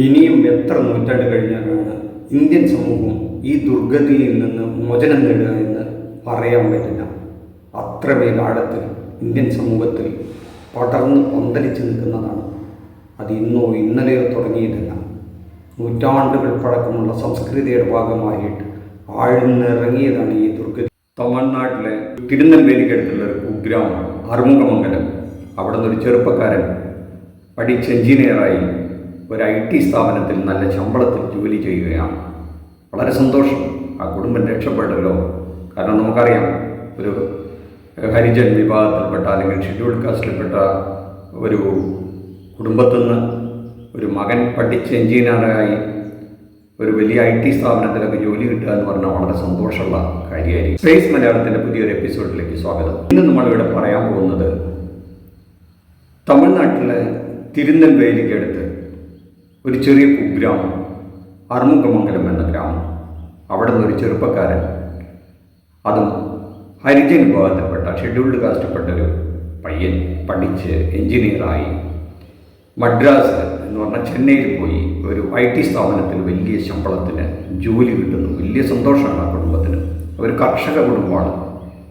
ഇനിയും എത്ര നൂറ്റാണ്ട് കഴിഞ്ഞാലാണ് ഇന്ത്യൻ സമൂഹം ഈ ദുർഗതിയിൽ നിന്ന് മോചനം നേടുക എന്ന് പറയാൻ പറ്റില്ല. അത്രമേൽ ആഴത്തിൽ ഇന്ത്യൻ സമൂഹത്തിൽ പടർന്ന് പന്തലിച്ച് നിൽക്കുന്നതാണ്. അത് ഇന്നോ ഇന്നലെയോ തുടങ്ങിയിട്ടില്ല. നൂറ്റാണ്ടുകൾ പഴക്കമുള്ള സംസ്കൃതിയുടെ ഭാഗമായിട്ട് ആഴ്ന്നിറങ്ങിയതാണ് ഈ ദുർഗതി. തമിഴ്നാട്ടിലെ തിരുനെൽവേലിക്കടുത്തുള്ള ഒരു കുഗ്രാമം അറുമുഖമംഗലം അവിടെ നിന്നൊരു ചെറുപ്പക്കാരൻ പഠിച്ച് എഞ്ചിനീയറായി ഒരു ഐ ടി സ്ഥാപനത്തിൽ നല്ല ശമ്പളത്തിൽ ജോലി ചെയ്യുകയാണ്. വളരെ സന്തോഷം ആ കുടുംബം രക്ഷപ്പെട്ടല്ലോ. കാരണം നമുക്കറിയാം ഒരു ഹരിജൻ വിഭാഗത്തിൽപ്പെട്ട അല്ലെങ്കിൽ ഷെഡ്യൂൾഡ് കാസ്റ്റിൽപ്പെട്ട ഒരു കുടുംബത്തിൽ നിന്ന് ഒരു മകൻ പഠിച്ച് എഞ്ചിനീയറായി ഒരു വലിയ ഐ ടി സ്ഥാപനത്തിലൊക്കെ ജോലി കിട്ടുക എന്ന് പറഞ്ഞാൽ വളരെ സന്തോഷമുള്ള കാര്യമായിരിക്കും. സ്പേസ് മലയാളത്തിന്റെ പുതിയൊരു എപ്പിസോഡിലേക്ക് സ്വാഗതം. ഇന്ന് നമ്മളിവിടെ പറയാൻ പോകുന്നത് തമിഴ്നാട്ടിലെ തിരുനെൽവേലിക്കടുത്ത് ഒരു ചെറിയ കുഗ്രാമം അറുമുഖമംഗലം എന്ന ഗ്രാമം. അവിടെ ഒരു ചെറുപ്പക്കാരൻ അതും ഹരിജൻ വിഭാഗത്തിൽപ്പെട്ട ഷെഡ്യൂൾഡ് കാസ്റ്റപ്പെട്ട ഒരു പയ്യൻ പഠിച്ച് എഞ്ചിനീയറായി മദ്രാസ് എന്ന് പറഞ്ഞാൽ ചെന്നൈയിൽ പോയി ഒരു ഐ ടി സ്ഥാപനത്തിൽ വലിയ ശമ്പളത്തിന് ജോലി കിട്ടുന്നു. വലിയ സന്തോഷമാണ് ആ കുടുംബത്തിന്. ഒരു കർഷക കുടുംബമാണ്.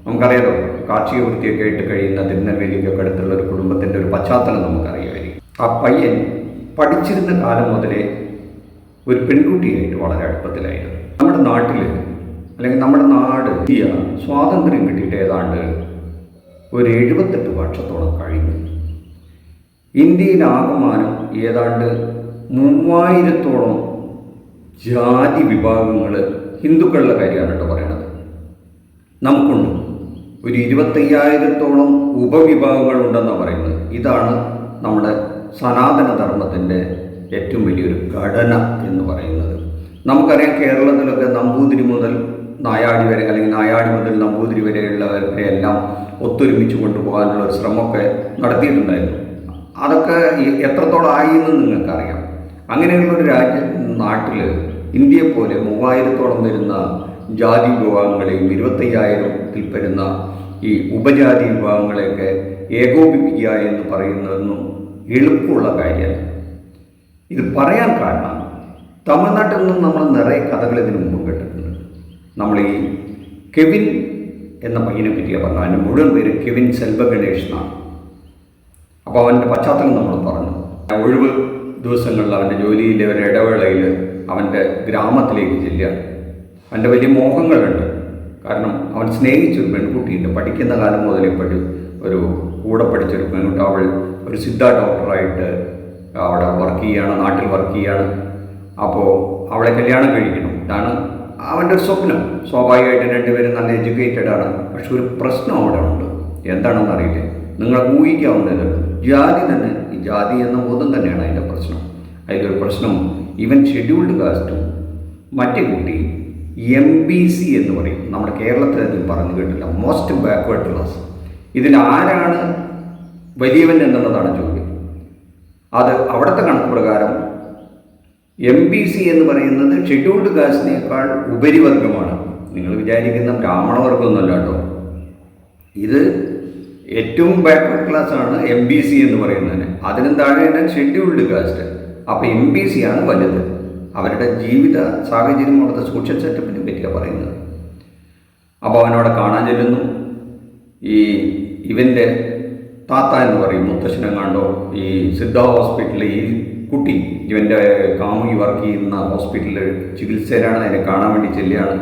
നമുക്കറിയാലോ കാർഷിക വൃത്തിയൊക്കെ ആയിട്ട് കഴിയുന്ന തിരുനെൽവേലിയൊക്കെ അടുത്തുള്ള ഒരു കുടുംബത്തിന്റെ ഒരു പശ്ചാത്തലം നമുക്കറിയാമായിരിക്കും. ആ പയ്യൻ പഠിച്ചിരുന്ന കാലം മുതലേ ഒരു പെൺകുട്ടിയായിട്ട് വളരെ അടുപ്പത്തിലായിരുന്നു. നമ്മുടെ നാട്ടിൽ അല്ലെങ്കിൽ നമ്മുടെ നാട് ഇന്ത്യ സ്വാതന്ത്ര്യം കിട്ടിയിട്ട് ഏതാണ്ട് ഒരു എഴുപത്തെട്ട് വർഷത്തോളം കഴിഞ്ഞു. ഇന്ത്യയിൽ ആകമാനം ഏതാണ്ട് മൂവായിരത്തോളം ജാതി വിഭാഗങ്ങൾ ഹിന്ദുക്കളുടെ കാര്യമാണ് കേട്ടോ പറയണത്. നമുക്കുണ്ട്. ഒരു ഇരുപത്തയ്യായിരത്തോളം ഉപവിഭാഗങ്ങളുണ്ടെന്നാണ് പറയുന്നത്. ഇതാണ് നമ്മുടെ സനാതന ധർമ്മത്തിന്റെ ഏറ്റവും വലിയൊരു ഘടന എന്ന് പറയുന്നത്. നമുക്കറിയാം കേരളത്തിലൊക്കെ നമ്പൂതിരി മുതൽ നായാടി വരെ അല്ലെങ്കിൽ നായാടി മുതൽ നമ്പൂതിരി വരെയുള്ളവരെ എല്ലാം ഒത്തൊരുമിച്ച് കൊണ്ടുപോകാനുള്ള ഒരു ശ്രമമൊക്കെ നടത്തിയിട്ടുണ്ടായിരുന്നു. അതൊക്കെ എത്രത്തോളമായി എന്ന് നിങ്ങൾക്കറിയാം. അങ്ങനെയുള്ള ഒരു രാജ്യ നാട്ടിൽ ഇന്ത്യയെ പോലെ മൂവായിരത്തോളം വരുന്ന ജാതി വിഭാഗങ്ങളെയും ഇരുപത്തയ്യായിരത്തിൽ വരുന്ന ഈ ഉപജാതി വിഭാഗങ്ങളെയൊക്കെ ഏകോപിപ്പിക്കുക എന്ന് പറയുന്നതൊന്നും എളുപ്പമുള്ള കാര്യമല്ല. ഇത് പറയാൻ കാരണം തമിഴ്നാട്ടിൽ നിന്നും നമ്മൾ നിറയെ കഥകൾ ഇതിനു മുമ്പ് കേട്ടിട്ടുണ്ട്. നമ്മൾ ഈ കെവിൻ എന്ന പയ്യനെ പറ്റിയാണ് പറഞ്ഞു അവന്റെ മുഴുവൻ പേര് കെവിൻ സെൽവ ഗണേഷ് എന്നാണ് അപ്പോൾ അവന്റെ പശ്ചാത്തലം നമ്മൾ പറഞ്ഞു. ഒഴിവ് ദിവസങ്ങളിൽ അവന്റെ ജോലിയിലെ ഒരു ഇടവേളയിൽ അവന്റെ ഗ്രാമത്തിലേക്ക് ചെല്ലുകയാണ് അവന്റെ വലിയ മോഹങ്ങളുണ്ട്. കാരണം അവൻ സ്നേഹിച്ചൊരു പെൺകുട്ടിയുണ്ട് പഠിക്കുന്ന കാലം മുതലേ ഇപ്പോഴും ഒരു കൂടെ പഠിച്ചൊരു പെൺകുട്ടി അവൾ ഒരു സിദ്ധ ഡോക്ടറായിട്ട് അവിടെ വർക്ക് ചെയ്യുകയാണ് നാട്ടിൽ വർക്ക് ചെയ്യുകയാണ് അപ്പോൾ അവളെ കല്യാണം കഴിക്കണം. ഇതാണ് അവന്റെ ഒരു സ്വപ്നം. സ്വാഭാവികമായിട്ടും രണ്ടുപേരും നല്ല എഡ്യൂക്കേറ്റഡ് ആണ്. പക്ഷെ ഒരു പ്രശ്നം അവിടെ ഉണ്ട്. എന്താണെന്ന് അറിയില്ല? നിങ്ങൾ ഊഹിക്കാവുന്നത് ജാതി തന്നെ ഈ ജാതി എന്ന ബോധം തന്നെയാണ് അതിന്റെ പ്രശ്നം. അതിലൊരു പ്രശ്നം ഇവൻ ഷെഡ്യൂൾഡ് കാസ്റ്റും മറ്റേ കുട്ടി എം ബി സി എന്ന് പറയും. നമ്മുടെ കേരളത്തിൽ പറഞ്ഞു കേട്ടില്ല. മോസ്റ്റ് ബാക്ക്വേർഡ് ക്ലാസ് ഇതിൽ ആരാണ് വലിയവൻ എന്നുള്ളതാണ് ചോദ്യം. അത് അവിടുത്തെ കണക്ക് പ്രകാരം എം ബി സി എന്ന് പറയുന്നത് ഷെഡ്യൂൾഡ് കാസ്റ്റിനേക്കാൾ ഉപരിവർഗമാണ് നിങ്ങൾ വിചാരിക്കുന്ന ബ്രാഹ്മണവർഗമൊന്നുമല്ല കേട്ടോ. ഇത് ഏറ്റവും ബാക്ക്വേർഡ് ക്ലാസ് ആണ് എം ബി സി എന്ന് പറയുന്നതിന്. അതിനും താഴെയാണ് ഷെഡ്യൂൾഡ് കാസ്റ്റ് അപ്പോൾ എം ബി സി ആണ് വലുത്. അവരുടെ ജീവിത സാഹചര്യം അവിടുത്തെ സോഷ്യൽ സെറ്റപ്പിനെ പറ്റിയാണ് പറയുന്നത്. അപ്പോൾ അവനവിടെ കാണാൻ ചെല്ലുന്നു. ഈ ഇവന്റെ താത്ത എന്ന് പറയും കണ്ടോ? ഈ സിദ്ധ ഹോസ്പിറ്റലിൽ ഈ കുട്ടി ഇവന്റെ കാമുകി വർക്ക് ചെയ്യുന്ന ഹോസ്പിറ്റലിൽ ചികിത്സയിലാണ് അതിനെ കാണാൻ വേണ്ടി ചെല്ലുകയാണ്.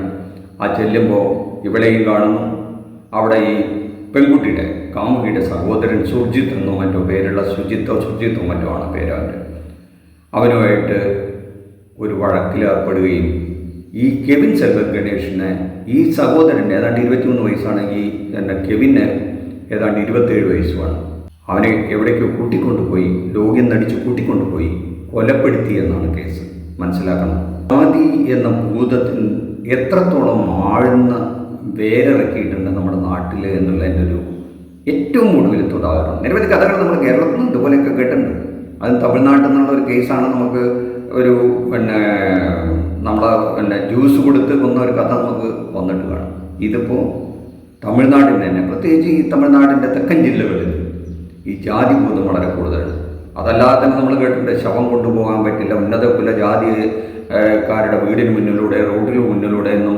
ആ ചെല്ലുമ്പോൾ ഇവിടെയും കാണുന്നു. അവിടെ ഈ പെൺകുട്ടിയുടെ കാമുകിയുടെ സഹോദരൻ സുർജിത്ത് എന്നോ മറ്റോ പേരുള്ള സുജിത്തോ സുർജിത്തോ മറ്റോ ആണ് പേര് അവനുമായിട്ട് ഒരു വഴക്കിൽ ഏർപ്പെടുകയും ഈ കെവിൻ സെൽവർ ഗണേഷിനെ ഈ സഹോദരന്റെ ഏതാണ്ട് ഇരുപത്തിമൂന്ന് വയസ്സാണെങ്കിൽ തന്നെ കെവിന് ഏതാണ്ട് ഇരുപത്തേഴ് വയസ്സുമാണ്. അവനെ എവിടേക്കോ കൂട്ടിക്കൊണ്ടുപോയി രോഗ്യം നടിച്ച് കൂട്ടിക്കൊണ്ടുപോയി കൊലപ്പെടുത്തി എന്നാണ് കേസ്. മനസ്സിലാക്കണം. ആദി എന്ന ഭൂതത്തിൽ എത്രത്തോളം ആഴ്ന്ന വേരിറക്കിയിട്ടുണ്ട് നമ്മുടെ നാട്ടിൽ എന്നുള്ളതിന്റെ ഒരു ഏറ്റവും ഒടുവിലത്തെ ഉദാഹരണം നിരവധി കഥകൾ നമ്മൾ കേരളത്തിൽ നിന്ന് ഇതുപോലെയൊക്കെ കേട്ടിട്ടുണ്ട്. അത് തമിഴ്നാട്ടിൽ നിന്നുള്ള ഒരു കേസാണ് നമുക്ക് ഒരു പിന്നെ നമ്മളെ പിന്നെ ജ്യൂസ് കൊടുത്ത് കൊന്ന ഒരു കഥ നമുക്ക് വന്നിട്ട് കാണാം. ഇതിപ്പോൾ തമിഴ്നാടിന്റെ തന്നെ പ്രത്യേകിച്ച് ഈ തമിഴ്നാടിന്റെ തെക്കൻ ജില്ലകളിൽ ഈ ജാതി ഭൂതം വളരെ കൂടുതലാണ്. അതല്ലാതെ തന്നെ നമ്മൾ കേട്ടിട്ടുണ്ട് ശവം കൊണ്ടുപോകാൻ പറ്റില്ല ഉന്നത കുല ജാതിക്കാരുടെ വീടിന് മുന്നിലൂടെ റോഡിന് മുന്നിലൂടെ എന്നും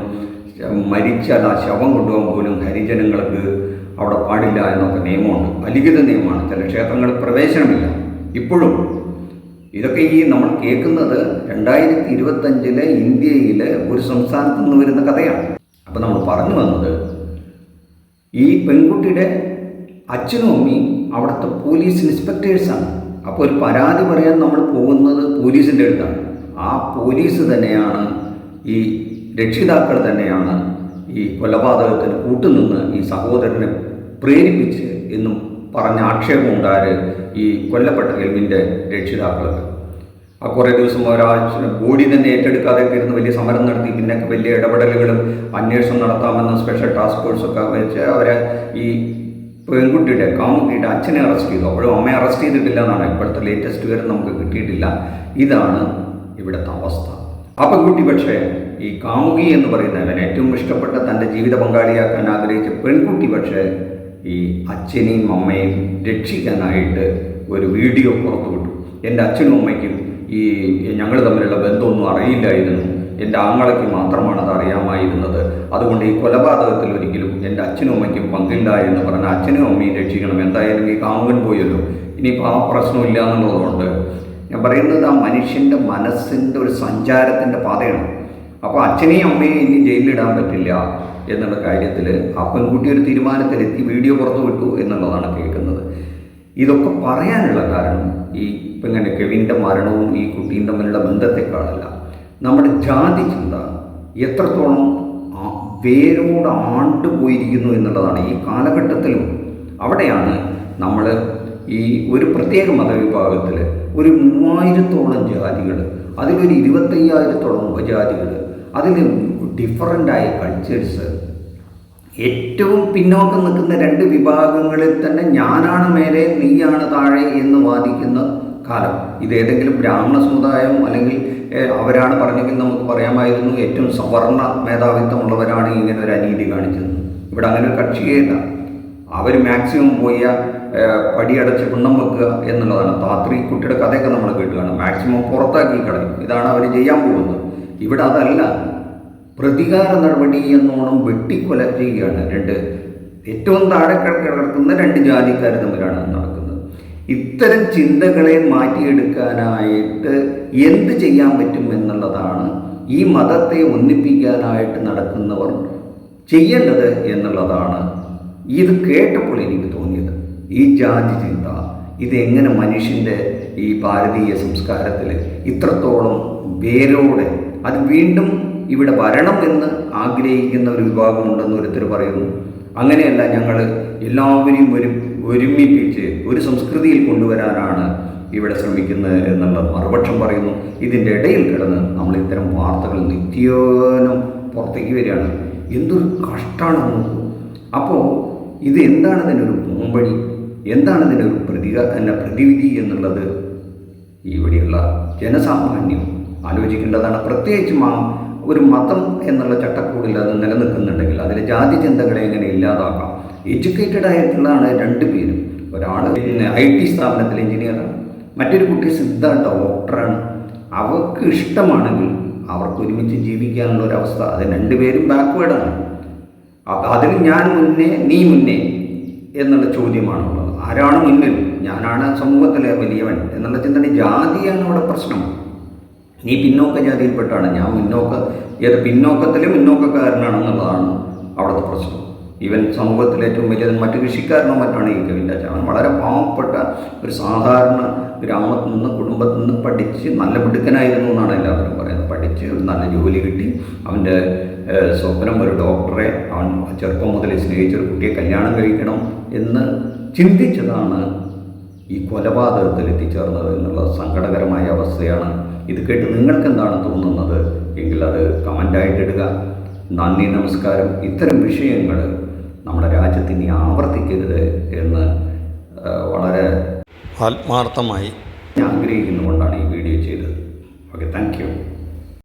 മരിച്ചാൽ ആ ശവം കൊണ്ടുപോകാൻ പോലും ഹരിജനങ്ങൾക്ക് അവിടെ പാടില്ല എന്നൊക്കെ നിയമമുണ്ട്. അലിഖിത നിയമമാണ്. ചില ക്ഷേത്രങ്ങളിൽ പ്രവേശനമില്ല. ഇപ്പോഴും ഇതൊക്കെ ഈ നമ്മൾ കേൾക്കുന്നത് രണ്ടായിരത്തി ഇരുപത്തഞ്ചിലെ ഇന്ത്യയിലെ ഒരു സംസ്ഥാനത്ത് നിന്ന് വരുന്ന കഥയാണ്. അപ്പോൾ നമ്മൾ പറഞ്ഞു വന്നത് ഈ പെൺകുട്ടിയുടെ അച്ഛനും അമ്മയും അവിടുത്തെ പോലീസ് ഇൻസ്പെക്ടേഴ്സാണ് അപ്പോൾ ഒരു പരാതി പറയാൻ നമ്മൾ പോകുന്നത് പോലീസിന്റെ അടുത്താണ്. ആ പോലീസ് തന്നെയാണ് ഈ രക്ഷിതാക്കൾ തന്നെയാണ് ഈ കൊലപാതകത്തിന് കൂട്ടുനിന്ന് ഈ സഹോദരനെ പ്രേരിപ്പിച്ച് എന്നും പറഞ്ഞ ആക്ഷേപം ഉണ്ടായത് ഈ കൊല്ലപ്പെട്ട കെൽവിന്റെ രക്ഷിതാക്കൾക്ക് ആ കുറേ ദിവസം ഒരാഴ്ച ബോഡി തന്നെ ഏറ്റെടുക്കാതെ ഇരുന്ന് വലിയ സമരം നടത്തി പിന്നെ വലിയ ഇടപെടലുകളും അന്വേഷണം നടത്താമെന്ന സ്പെഷ്യൽ ടാസ്ക് ഫോഴ്സ് ഒക്കെ വെച്ച് അവരെ ഈ പെൺകുട്ടിയുടെ കാമുകിയുടെ അച്ഛനെ അറസ്റ്റ് ചെയ്തു. അപ്പോഴും അമ്മയെ അറസ്റ്റ് ചെയ്തിട്ടില്ല എന്നാണ് ഇപ്പോഴത്തെ ലേറ്റസ്റ്റ് വരെ നമുക്ക് കിട്ടിയിട്ടില്ല. ഇതാണ് ഇവിടുത്തെ അവസ്ഥ. ആ പെൺകുട്ടി പക്ഷേ ഈ കാമുകി എന്ന് പറയുന്നവൻ ഏറ്റവും ഇഷ്ടപ്പെട്ട തന്റെ ജീവിത പങ്കാളിയാക്കാൻ ആഗ്രഹിച്ച പെൺകുട്ടി പക്ഷേ ഈ അച്ഛനെയും അമ്മയും രക്ഷിക്കാനായിട്ട് ഒരു വീഡിയോ പുറത്തുവിട്ടു എന്റെ അച്ഛനും അമ്മയ്ക്കും ഈ ഞങ്ങൾ തമ്മിലുള്ള ബന്ധമൊന്നും അറിയില്ലായിരുന്നു. എന്റെ ആങ്ങളയ്ക്ക് മാത്രമാണ് അത് അറിയാമായിരുന്നത്. അതുകൊണ്ട് ഈ കൊലപാതകത്തിൽ ഒരിക്കലും എന്റെ അച്ഛനും അമ്മയ്ക്കും പങ്കില്ല എന്ന് പറഞ്ഞ അച്ഛനും അമ്മയും രക്ഷിക്കണം. എന്തായാലും ഈ കാമുകൻ പോയല്ലോ. ഇനിയിപ്പോൾ ആ പ്രശ്നമില്ല എന്നുള്ളതുകൊണ്ട് ഞാൻ പറയുന്നത് ആ മനുഷ്യന്റെ മനസ്സിന്റെ ഒരു സഞ്ചാരത്തിന്റെ പാതയാണ്. അപ്പോൾ അച്ഛനെയും അമ്മയെയും ഇനി ജയിലിലിടാൻ പറ്റില്ല എന്നുള്ള കാര്യത്തിൽ ആ പെൺകുട്ടി ഒരു തീരുമാനത്തിലെത്തി വീഡിയോ പുറത്തു വിട്ടു എന്നുള്ളതാണ് കേൾക്കുന്നത്. ഇതൊക്കെ പറയാനുള്ള കാരണം ഈ ഇപ്പം ഇങ്ങനെ കെവിന്റെ മരണവും ഈ കുട്ടിയും തമ്മിലുള്ള ബന്ധത്തെക്കാളല്ല. നമ്മുടെ ജാതി ചിന്ത എത്രത്തോളം വേരോട് വേരോട് ആണ്ടുപോയിരിക്കുന്നു എന്നുള്ളതാണ് ഈ കാലഘട്ടത്തിലും. അവിടെയാണ് നമ്മൾ ഈ ഒരു പ്രത്യേക മതവിഭാഗത്തിൽ ഒരു മൂവായിരത്തോളം ജാതികൾ അതിലൊരു ഇരുപത്തയ്യായിരത്തോളം ഉപജാതികൾ. അതിൽ ഡിഫറന്റായ കൾച്ചേഴ്സ് ഏറ്റവും പിന്നോക്കം നിൽക്കുന്ന രണ്ട് വിഭാഗങ്ങളിൽ തന്നെ ഞാനാണ് മേലെ നീയാണ് താഴെ എന്ന് വാദിക്കുന്ന കാലം. ഇത് ഏതെങ്കിലും ബ്രാഹ്മണ സമുദായം അല്ലെങ്കിൽ അവരാണ് പറഞ്ഞെങ്കിൽ നമുക്ക് പറയാമായിരുന്നു ഏറ്റവും സവർണ മേധാവിത്വമുള്ളവരാണ് ഇങ്ങനെ ഒരു അനീതി കാണിച്ചത്. ഇവിടെ അങ്ങനെ ഒരു കക്ഷിയേയില്ല അവർ മാക്സിമം പോയ പടിയടച്ച് പിണ്ണം വെക്കുക എന്നുള്ളതാണ്. താത്രി കുട്ടിയുടെ കഥയൊക്കെ നമ്മൾ കേട്ടുകയാണ് മാക്സിമം പുറത്താക്കി കളയും. ഇതാണ് അവർ ചെയ്യാൻ പോകുന്നത്. ഇവിടെ അതല്ല. പ്രതികാര നടപടി എന്നോണം വെട്ടിക്കൊല ചെയ്യുകയാണ് രണ്ട് ഏറ്റവും താഴെ കിടക്കുന്ന രണ്ട് ജാതിക്കാർ തമ്മിലാണ് നടക്കുന്നത്. ഇത്തരം ചിന്തകളെ മാറ്റിയെടുക്കാനായിട്ട് എന്ത് ചെയ്യാൻ പറ്റും എന്നുള്ളതാണ് ഈ മതത്തെ ഒന്നിപ്പിക്കാനായിട്ട് നടക്കുന്നവർ ചെയ്യേണ്ടത് എന്നുള്ളതാണ്. ഇത് കേട്ടപ്പോൾ എനിക്ക് തോന്നിയത് ഈ ജാതി ചിന്ത ഇതെങ്ങനെ മനുഷ്യന്റെ ഈ ഭാരതീയ സംസ്കാരത്തിൽ ഇത്രത്തോളം വേരോടെ അത് വീണ്ടും ഇവിടെ വരണം എന്ന് ആഗ്രഹിക്കുന്ന ഒരു വിഭാഗമുണ്ടെന്ന് ഒരുത്തർ പറയുന്നു. അങ്ങനെയല്ല ഞങ്ങൾ എല്ലാവരെയും ഒരു ഒരുമിപ്പിച്ച് ഒരു സംസ്കൃതിയിൽ കൊണ്ടുവരാനാണ് ഇവിടെ ശ്രമിക്കുന്നത് എന്നുള്ള മറുപക്ഷം പറയുന്നു. ഇതിന്റെ ഇടയിൽ കിടന്ന് നമ്മൾ ഇത്തരം വാർത്തകൾ നിത്യേനം പുറത്തേക്ക് വരികയാണ്. എന്തൊരു കഷ്ടമാണ് നോക്കൂ. അപ്പോൾ ഇത് എന്താണ് ഇതിനൊരു പോംവഴി എന്താണ് ഇതിനൊരു പ്രതിക എന്ന പ്രതിവിധി എന്നുള്ളത്? ഇവിടെയുള്ള ജനസാമാന്യം ആലോചിക്കേണ്ടതാണ്. പ്രത്യേകിച്ചും ആ ഒരു മതം എന്നുള്ള ചട്ടക്കൂടിൽ അത് നിലനിൽക്കുന്നുണ്ടെങ്കിൽ അതിലെ ജാതി ചിന്തകളെ എങ്ങനെ ഇല്ലാതാക്കാം? എഡ്യൂക്കേറ്റഡ് ആയിട്ടുള്ളതാണ് രണ്ട് പേരും. ഒരാൾ പിന്നെ ഐ ടി സ്ഥാപനത്തിൽ എഞ്ചിനീയറാണ് മറ്റൊരു കുട്ടി സിദ്ധ ഡോക്ടറാണ് അവർക്ക് ഇഷ്ടമാണെങ്കിൽ അവർക്ക് ഒരുമിച്ച് ജീവിക്കാനുള്ള ഒരു അവസ്ഥ. അത് രണ്ടുപേരും ബാക്ക്വേഡാണ് അപ്പം അതിൽ ഞാൻ മുന്നേ നീ മുന്നേ എന്നുള്ള ചോദ്യമാണുള്ളത്. ആരാണ് മുന്നിൽ? ഞാനാണ് സമൂഹത്തിലെ വലിയവൻ എന്നുള്ള ചിന്തന ജാതിയാണ് അവിടെ പ്രശ്നം. നീ പിന്നോക്ക ജാതിയിൽപ്പെട്ടാണ്. ഞാൻ മുന്നോക്ക ഏത് പിന്നോക്കത്തിലെ മുന്നോക്കക്കാരനാണെന്നുള്ളതാണ് അവിടുത്തെ പ്രശ്നം. ഇവൻ സമൂഹത്തിലെ ഏറ്റവും വലിയ മറ്റു കൃഷിക്കാരനോ മറ്റാണ് ഈ കവിന്റെ അവൻ വളരെ പാവപ്പെട്ട ഒരു സാധാരണ ഗ്രാമത്തിൽ നിന്ന് കുടുംബത്തിൽ നിന്ന് പഠിച്ച് നല്ല മിടുക്കനായിരുന്നു എന്നാണ് എല്ലാവരും പറയുന്നത്. പഠിച്ച് നല്ല ജോലി കിട്ടി. അവന്റെ സ്വപ്നം ഒരു ഡോക്ടറെ അവൻ ചെറുപ്പം മുതൽ സ്നേഹിച്ചൊരു കുട്ടിയെ കല്യാണം കഴിക്കണം എന്ന് ചിന്തിച്ചതാണ് ഈ കൊലപാതകത്തിൽ എത്തിച്ചേർന്നത് എന്നുള്ള സങ്കടകരമായ അവസ്ഥയാണ്. ഇത് കേട്ട് നിങ്ങൾക്ക് എന്താണ് തോന്നുന്നത്? എങ്കിൽ അത് കമന്റായിട്ട് ഇടുക. നന്ദി നമസ്കാരം. ഇത്തരം വിഷയങ്ങൾ നമ്മുടെ രാജ്യത്തിന് ആവർത്തിക്കരുത് എന്ന് വളരെ ആത്മാർത്ഥമായി ഞാൻ ആഗ്രഹിക്കുന്നുകൊണ്ടാണ് ഈ വീഡിയോ ചെയ്തത്. Okay thank